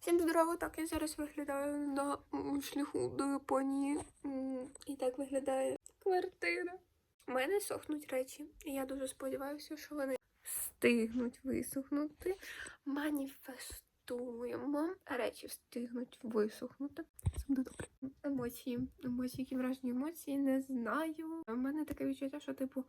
Всім здорово, так я зараз виглядаю на шляху до Японії. І так виглядає квартира. У мене сохнуть речі, і я дуже сподіваюся, що вони встигнуть висохнути. Маніфестуємо. Речі встигнуть висохнути. Це буде добре. Емоції. Емоції, які вражені емоції, не знаю. У мене таке відчуття, що, типу,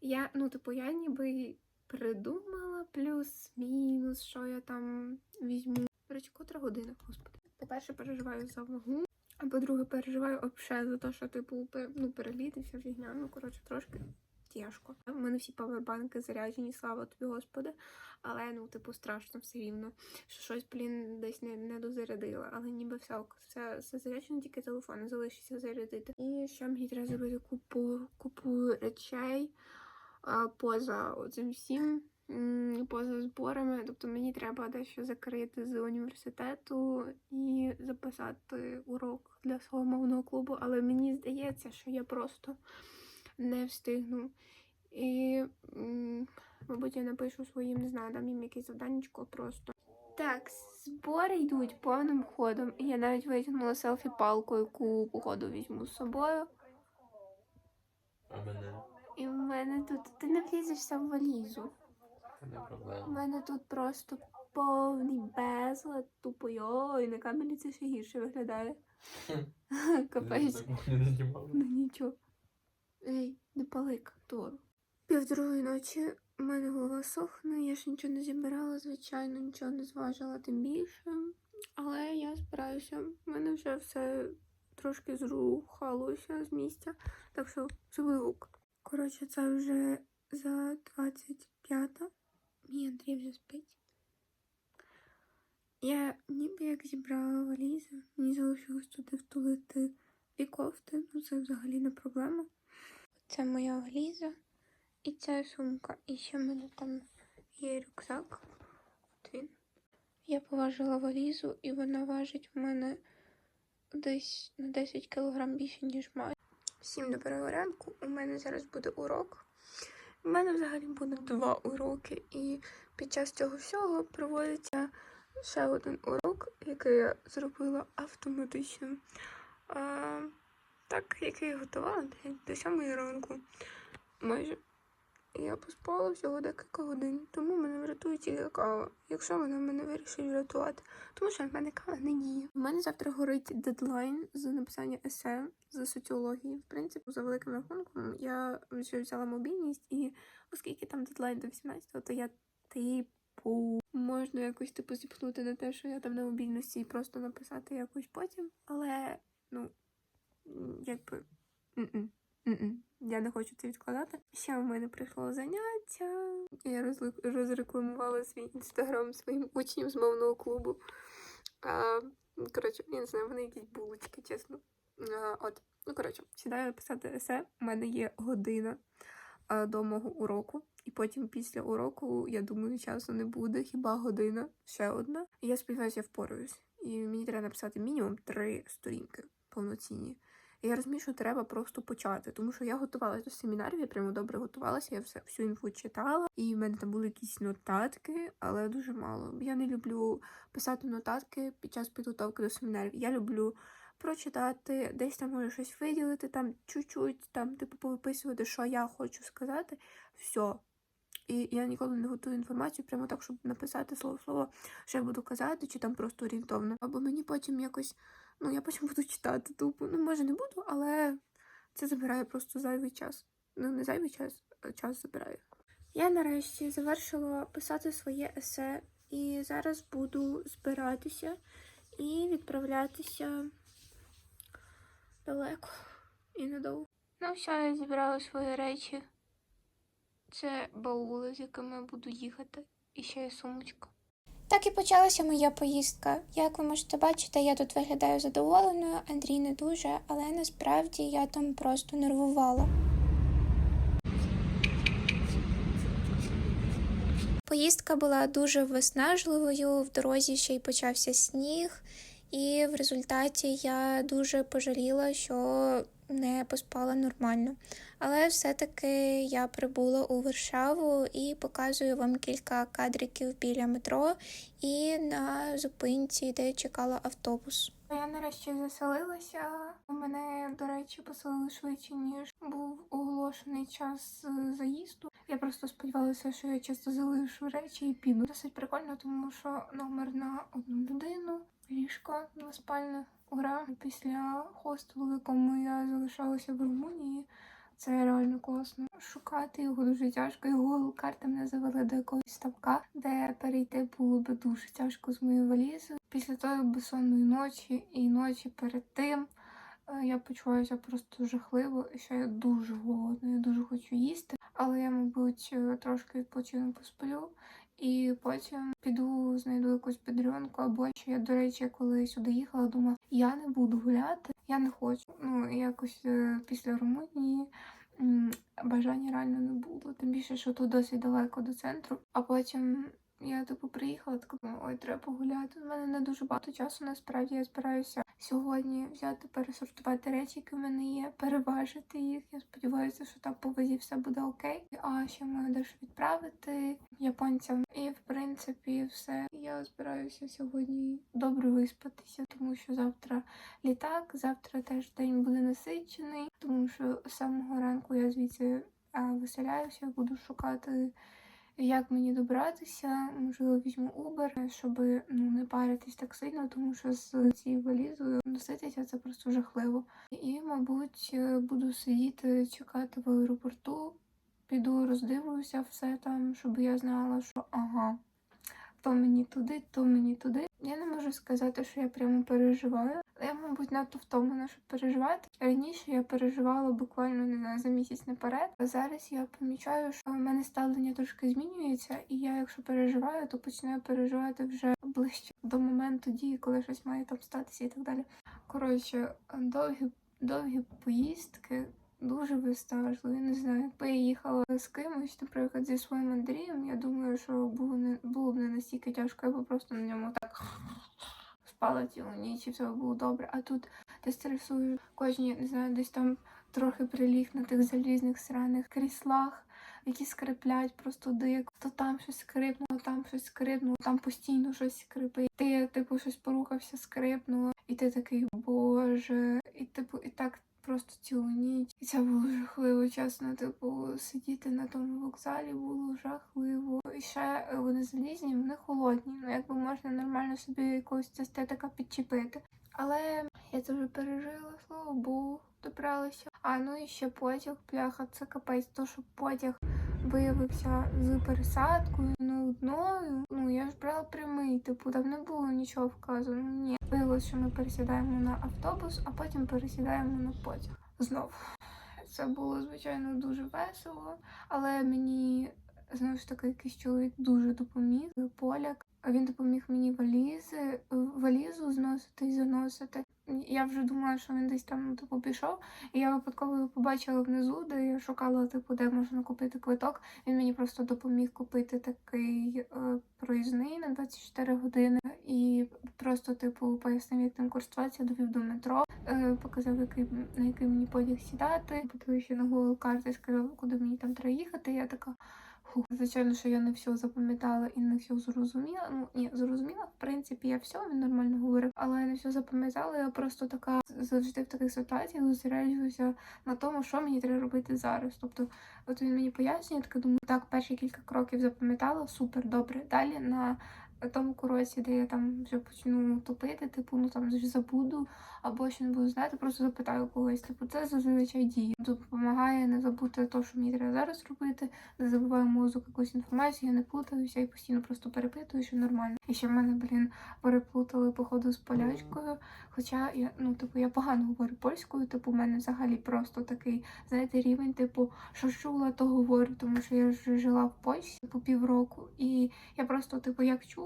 я, ну, типу, я ніби придумала плюс-мінус, що я там візьму. Речі, котра година, господи. По-перше, переживаю за вагу, а по-друге, переживаю обше за те, що типу ну, переліт і вся фігня. Ну, коротше, трошки тяжко. У мене всі павербанки заряджені, слава тобі, Господи. Але ну, типу, страшно все рівно. Що щось, блін, десь не, не дозарядила. Але ніби все, все, все заряджено, тільки телефон залишиться зарядити. І ще мені треба зробити купу, купу речей а, поза цим всім. Поза зборами, тобто мені треба дещо закрити з університету і записати урок для свого мовного клубу, але мені здається, що я просто не встигну. І, мабуть, я напишу своїм, не знаю, дам їм якесь завданнячко просто. Так, збори йдуть повним ходом. І я навіть витягнула селфі-палку, яку походу візьму з собою. А мене І в мене тут ти не влізешся в валізу. Це не У мене тут просто повний безлад, тупо ой, на камері це ще гірше виглядає. Капець. Ну нічого. Ей, не пали каптору. Півдругої ночі в мене голова сохне, я ж нічого не зібрала, звичайно, нічого не зважила тим більше. Але я збираюся. В мене вже все трошки зрухалося з місця, так що буде ок. Коротше, це вже за 25 Мій Андрій вже спить. Я ніби як зібрала валізи, мені залишилось туди втулити і кофти, ну це взагалі не проблема. Це моя валіза і це сумка. І ще в мене там є рюкзак. От він. Я поважила валізу, і вона важить в мене десь на 10 кг більше, ніж має. Всім доброго ранку. У мене зараз буде урок. У мене взагалі буде два уроки, і під час цього всього проводиться ще один урок, який я зробила автоматично. А, так, який готувала до сьомої ранку. Майже. Я поспала всього декілька годин, тому мене врятує тільки кава, якщо вона мене вирішить врятувати. Тому що в мене кава не діє. У мене завтра горить дедлайн з написання есе з соціології. В принципі, за великим рахунком я вже взяла мобільність, і оскільки там дедлайн до 18-го, то я типу можна якось типу зіпхнути на те, що я там на мобільності і просто написати якось потім. Але ну якби м-м, м-м. Я не хочу це відкладати. Ще в мене прийшло заняття. Я розрекламувала свій інстаграм своїм учням з мовного клубу. А, коротше, я не знаю, вони якісь булочки, чесно. А, от, ну коротше, сідаю писати есе. У мене є година а, до мого уроку. І потім після уроку, я думаю, часу не буде, хіба година, ще одна. І я сподіваюся, я впораюсь. І мені треба написати мінімум три сторінки повноцінні. І я розумію, що треба просто почати, тому що я готувалася до семінарів, я прямо добре готувалася, я все, всю інфу читала, і в мене там були якісь нотатки, але дуже мало. Я не люблю писати нотатки під час підготовки до семінарів. Я люблю прочитати, десь там може щось виділити, там чуть-чуть, там, типу, повиписувати, що я хочу сказати. Все. І я ніколи не готую інформацію прямо так, щоб написати слово-слово, що я буду казати, чи там просто орієнтовно. Або мені потім якось, ну я потім буду читати тупо. Ну, може, не буду, але це забирає просто зайвий час. Ну, не зайвий час, а час забирає. Я нарешті завершила писати своє есе, і зараз буду збиратися і відправлятися далеко і надовго. Ну, все, я зібрала свої речі. Це баули, з якими буду їхати, і ще є сумочка. Так і почалася моя поїздка. Як ви можете бачити, я тут виглядаю задоволеною, Андрій не дуже, але насправді я там просто нервувала. Поїздка була дуже виснажливою, в дорозі ще й почався сніг, і в результаті я дуже пожаліла, що не поспала нормально. Але все-таки я прибула у Варшаву і показую вам кілька кадриків біля метро і на зупинці, де чекала автобус. Я нарешті заселилася. Мене, до речі, поселили швидше, ніж був оголошений час заїзду. Я просто сподівалася, що я часто залишу речі і піду. Досить прикольно, тому що номер на одну людину, ліжко двоспальне. Ура! Після хостелу, в якому я залишалася в Румунії. Це реально класно. Шукати його дуже тяжко. Його карти мене завели до якогось ставка, де перейти було би дуже тяжко з моєю валізою. Після тої безсонної ночі і ночі перед тим е, я почуваюся просто жахливо, ще я дуже голодна, я дуже хочу їсти. Але я, мабуть, е, трошки відпочину посплю. І потім піду знайду якусь підрюнку, або ще я, до речі, коли сюди їхала, думала, я не буду гуляти, я не хочу. Ну, якось е, після Румунії бажання реально не було. Тим більше, що тут досить далеко до центру. А потім я типу приїхала, думаю, ой, треба погуляти. У мене не дуже багато часу. Насправді я збираюся сьогодні взяти, пересортувати речі, які в мене є, переважити їх. Я сподіваюся, що там по вазі все буде окей. А ще маю дещо відправити японцям. І в принципі все. Я збираюся сьогодні добре виспатися, тому що завтра літак, завтра теж день буде насичений, тому що самого ранку я звідси виселяюся, буду шукати. Як мені добратися? Можливо, візьму Uber, щоб ну не паритись так сильно, тому що з цією валізою носитися це просто жахливо. І, мабуть, е, буду сидіти, чекати в аеропорту, піду роздивлюся все там, щоб я знала, що ага, то мені туди, то мені туди. Я не можу сказати, що я прямо переживаю. Я, мабуть, надто втомлена, щоб переживати. Раніше я переживала буквально не знаю, за місяць наперед. А зараз я помічаю, що в мене ставлення трошки змінюється, і я, якщо переживаю, то починаю переживати вже ближче до моменту дії, коли щось має там статися і так далі. Коротше, довгі, довгі поїздки. Дуже виснажливі. Не знаю, якби я їхала з кимось, наприклад, зі своїм Андрієм, я думаю, що було не було б не настільки тяжко, я б просто на ньому так спала цілу ніч і все було добре. А тут ти стресуєш кожні, не знаю, десь там трохи приліг на тих залізних сраних кріслах, які скриплять просто дик. То там щось скрипнуло, там щось скрипнуло, там постійно щось скрипить. Ти, типу, щось порухався, скрипнуло, і ти такий, боже, і типу, і так. Просто цілу ніч. І це було жахливо, чесно. Типу, сидіти на тому вокзалі було жахливо. І ще е, вони залізні, вони холодні. Ну якби можна нормально собі якогось естетика підчепити. Але я це вже пережила, слава Богу, добралася. А ну і ще потяг, пляха, це капець, то що потяг виявився з пересадкою одною. Ну я ж брала прямий, типу там не було нічого вказано. Ні. Виявилося, що ми пересідаємо на автобус, а потім пересідаємо на потяг. Знов. Це було, звичайно, дуже весело, але мені знову ж таки якийсь чоловік дуже допоміг. Поляк. Він допоміг мені валізи, валізу зносити і заносити. Я вже думала, що він десь там типу пішов, і я випадково його побачила внизу, де я шукала, типу, де можна купити квиток. Він мені просто допоміг купити такий е, проїзний на 24 години і просто, типу, пояснив, як там користуватися, довів до метро, е, показав, який, на який мені потяг сідати, ще на Google карти сказав, куди мені там треба їхати. Я така. Фух, звичайно, що я не все запам'ятала і не все зрозуміла. Ну ні, зрозуміла, в принципі, я все він нормально говорив, але я не все запам'ятала. Я просто така завжди в таких ситуаціях зосереджуюся на тому, що мені треба робити зараз. Тобто, от він мені пояснює, я така думаю, так, перші кілька кроків запам'ятала, супер, добре. Далі на тому кроці, де я там вже почну топити, типу, ну там забуду, або ще не буду знати, просто запитаю когось. Типу, це зазвичай діє. Допомагає не забути те, що мені треба зараз робити, не забуваю мозок якусь інформацію, я не плутаюся і постійно просто перепитую, що нормально. І ще в мене, блін, переплутали походу з полячкою. Хоча я, ну, типу, я погано говорю польською, типу, в мене взагалі просто такий, знаєте, рівень, типу, що чула, то говорю, тому що я вже жила в Польщі по півроку, і я просто, типу, як чула,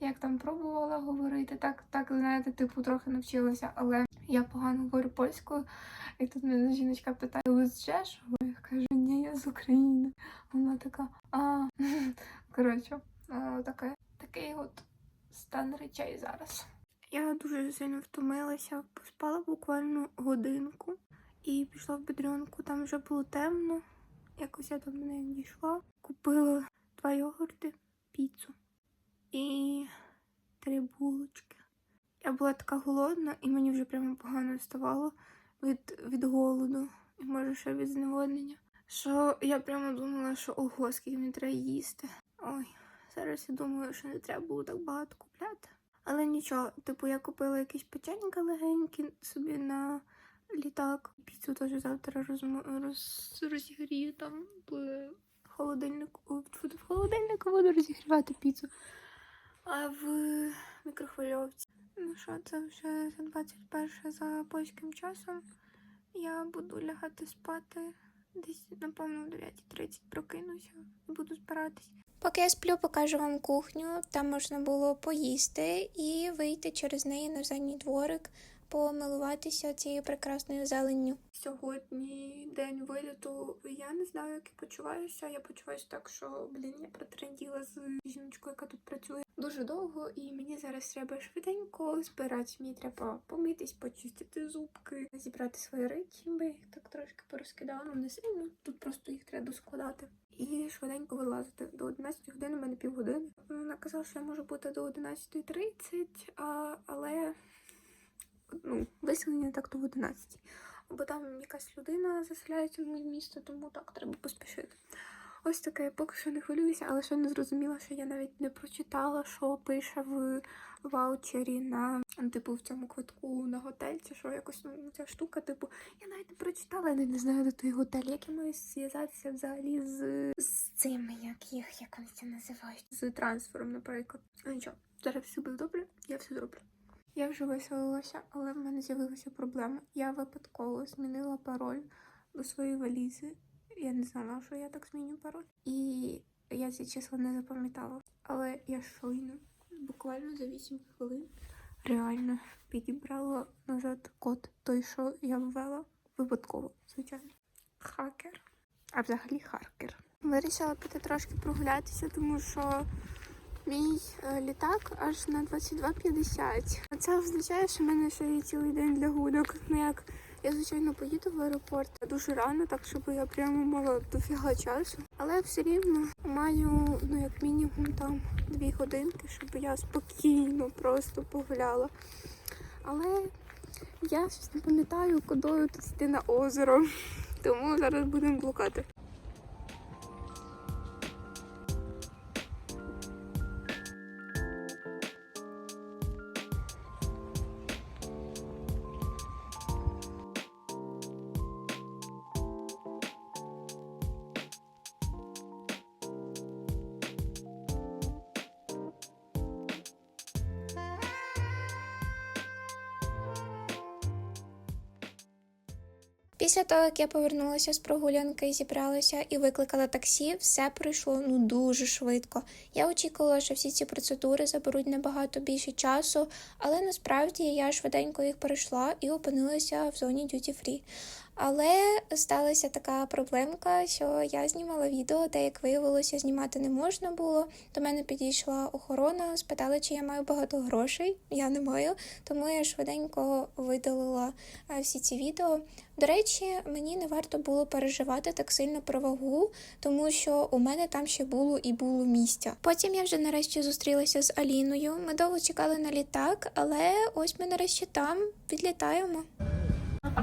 як там пробувала говорити, так, так, знаєте, типу, трохи навчилася, але я погано говорю польською. І тут мене жіночка питає, ви з Чешова? Я кажу, ні, я з України. Вона така, а коротше, таке, такий от стан речей зараз. Я дуже сильно втомилася, поспала буквально годинку. і пішла в бедренку. Там вже було темно. Якось я до неї дійшла. Купила два йогурти, піцу і три булочки. Я була така голодна, і мені вже прямо погано ставало від, від голоду, і може ще від зневоднення. Що я прямо думала, що ого, скільки мені треба їсти. Ой, зараз я думаю, що не треба було так багато купляти. Але нічого, типу, я купила якісь печенька легенькі собі на літак. Піцу теж завтра розмо... роз... розігрію там в холодильнику. В холодильнику буду розігрівати піцу. А в мікрохвильовці. Ну що, це вже за 21 за польським часом. Я буду лягати спати. Десь, напевно, в 9.30 прокинуся і буду збиратись. Поки я сплю, покажу вам кухню. Там можна було поїсти і вийти через неї на задній дворик, помилуватися цією прекрасною зеленню. Сьогодні день виліту. Я не знаю, як я почуваюся. Я почуваюся так, що блін, я протренділа з жіночкою, яка тут працює дуже довго, і мені зараз треба швиденько збиратися. Мені треба помитись, почистити зубки, зібрати свої речі, бо їх так трошки порозкидала. Ну не сильно. Тут просто їх треба складати. І швиденько вилазити. До 11 години у мене півгодини. Вона казала, що я можу бути до 11.30, а, але ну, виселення так то в 11. Бо там якась людина заселяється в моє місто, тому так треба поспішити. Ось таке, я поки що не хвилююся, але ще не зрозуміла, що я навіть не прочитала, що пише в ваучері на типу в цьому квитку на готель, чи що якось ну, ця штука, типу, я навіть не прочитала, я не знаю, де той готель. Як я маю зв'язатися взагалі з, з цими, як їх, як вони це називають, з трансфером, наприклад. Ну нічого, зараз все буде добре, я все зроблю. Я вже виселилася, але в мене з'явилася проблема. Я випадково змінила пароль до своєї валізи. Я не знала, що я так зміню пароль. І я ці числа не запам'ятала. Але я щойно, буквально за 8 хвилин, реально підібрала назад код той, що я ввела випадково, звичайно. Хакер. А взагалі харкер. Вирішила піти трошки прогулятися, тому що Мій е, літак аж на 22.50. А Це означає, що в мене ще є цілий день для гульок. Ну як я звичайно поїду в аеропорт дуже рано, так щоб я прямо мала дофіга часу. Але все рівно маю ну як мінімум там дві годинки, щоб я спокійно просто погуляла. Але я щось не пам'ятаю, кудою тут йти на озеро. Тому зараз будемо блукати. Після того, як я повернулася з прогулянки, зібралася і викликала таксі, все пройшло ну дуже швидко. Я очікувала, що всі ці процедури заберуть набагато більше часу, але насправді я швиденько їх пройшла і опинилася в зоні duty free. Але сталася така проблемка, що я знімала відео, де, як виявилося, знімати не можна було. До мене підійшла охорона, спитала, чи я маю багато грошей. Я не маю, тому я швиденько видалила е, всі ці відео. До речі, мені не варто було переживати так сильно про вагу, тому що у мене там ще було і було місця. Потім я вже нарешті зустрілася з Аліною. Ми довго чекали на літак, але ось ми нарешті там відлітаємо.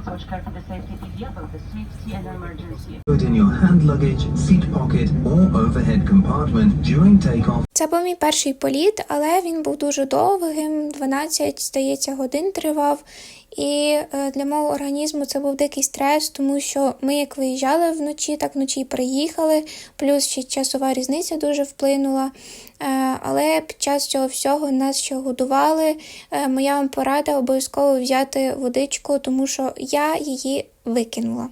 Switch code for the safety of the both the safety and emergency. Put in your hand luggage, seat pocket, or overhead compartment during takeoff Це був мій перший політ, але він був дуже довгим, 12, здається, годин тривав. І е, для мого організму це був дикий стрес, тому що ми як виїжджали вночі, так вночі приїхали, плюс ще часова різниця дуже вплинула. Е, але під час цього всього нас ще годували. Е, моя вам порада обов'язково взяти водичку, тому що я її викинула.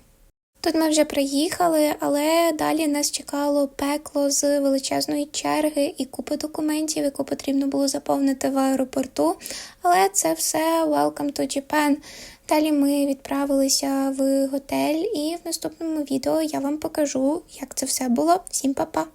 Тут ми вже приїхали, але далі нас чекало пекло з величезної черги і купи документів, яку потрібно було заповнити в аеропорту. Але це все welcome to Japan. Далі ми відправилися в готель, і в наступному відео я вам покажу, як це все було. Всім па-па!